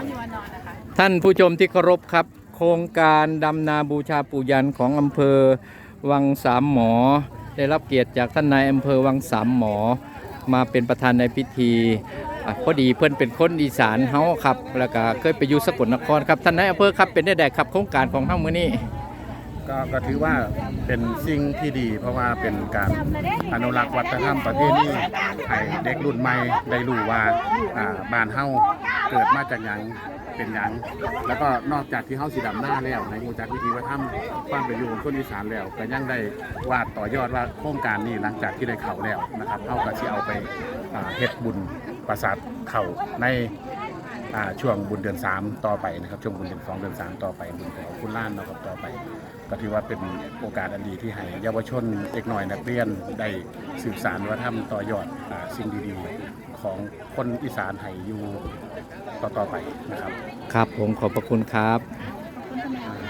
อนอยู่วันนอนนะคะ ท่านผู้ชมที่เคารพครับ โครงการดำนาบูชาปู่ยันของอำเภอวังสามหมอ ได้รับเกียรติจากท่านนายอำเภอวังสามหมอ มาเป็นประธานในพิธีอะพอดีเพื่อนเป็นคนอีสานเฮาครับ แล้วก็เคยไปอยู่สกลนครครับท่านนายอำเภอครับเป็นได้แดครับโครงการของเฮามื้อนี้ ก็ก็ถือว่าเป็นสิ่งที่ดี เพราะว่าเป็นการอนุรักษ์วัฒนธรรมประเพณีให้เด็กรุ่นใหม่ได้รู้ว่าอ่าบ้านเฮา เกิดมาจากหยังเป็นหยังแล้วก็นอกจากที่เฮาสีดำหน้าแล้วในมูจักวิธีวัฒนธรรมความเป็นอยู่ของคนอีสานแล้วก็ยังได้วาดต่อยอดว่าโครงการนี้หลังจากที่ได้เข่าแล้วนะครับเฮาก็สิเอาไปอ่าเฮ็ดบุญประสาทเข่าใน ช่วงบุญเดือน 3 ต่อไปนะครับช่วงบุญเดือน2เดือน3ต่อไปบุญของคุณล้านนะครับต่อไป ก็ถือว่าเป็นโอกาสอันดีที่ให้เยาวชนเด็กหน่อยนักเรียนได้สืบสานวัฒนธรรมต่อยอดอสิ่งดีๆ ของคนอีสานไห้อยู่ต่อๆไปนะครับ ครับผมขอบพระคุณครับคุณทำไมอะ